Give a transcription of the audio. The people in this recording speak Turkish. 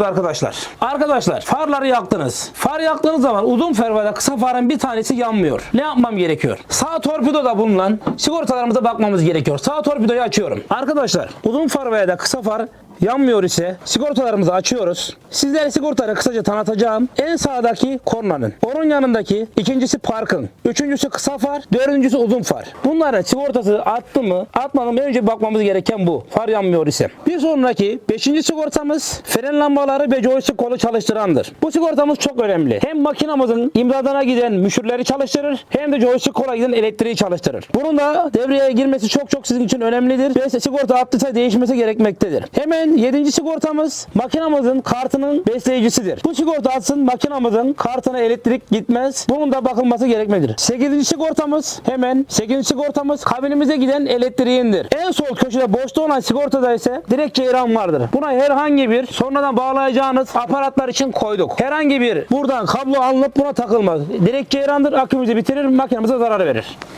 Arkadaşlar. Arkadaşlar farları yaktınız. Far yaktığınız zaman uzun far ve kısa farın bir tanesi yanmıyor. Ne yapmam gerekiyor? Sağ torpidoda bulunan sigortalarımıza bakmamız gerekiyor. Sağ torpidoyu açıyorum. Arkadaşlar uzun far veya kısa far yanmıyor ise sigortalarımızı açıyoruz. Sizlere sigortayı kısaca tanıtacağım. En sağdaki kornanın. Onun yanındaki ikincisi parkın. Üçüncüsü kısa far. Dördüncüsü uzun far. Bunların sigortası attı mı atmadı mı önce bakmamız gereken bu. Far yanmıyor ise. Bir sonraki beşinci sigortamız fren lambaları ve joystick kolu çalıştırandır. Bu sigortamız çok önemli. Hem makinamızın imdadına giden müşürleri çalıştırır hem de joystick kola giden elektriği çalıştırır. Bunun da devreye girmesi çok çok sizin için önemlidir. Ve sigorta attıysa değişmesi gerekmektedir. Hemen 7. sigortamız makinamızın kartının besleyicisidir. Bu sigorta atsın makinamızın kartına elektrik gitmez. Bunun da bakılması gerekmektedir. 8. sigortamız hemen 8. sigortamız kabinimize giden elektriğindir. En sol köşede boşta olan sigortada ise direkt ceyran vardır. Buna herhangi bir sonradan bağlayacağınız aparatlar için koyduk. Herhangi bir buradan kablo alınıp buna takılmaz. Direkt ceyrandır akümüzü bitirir makinemize zarar verir.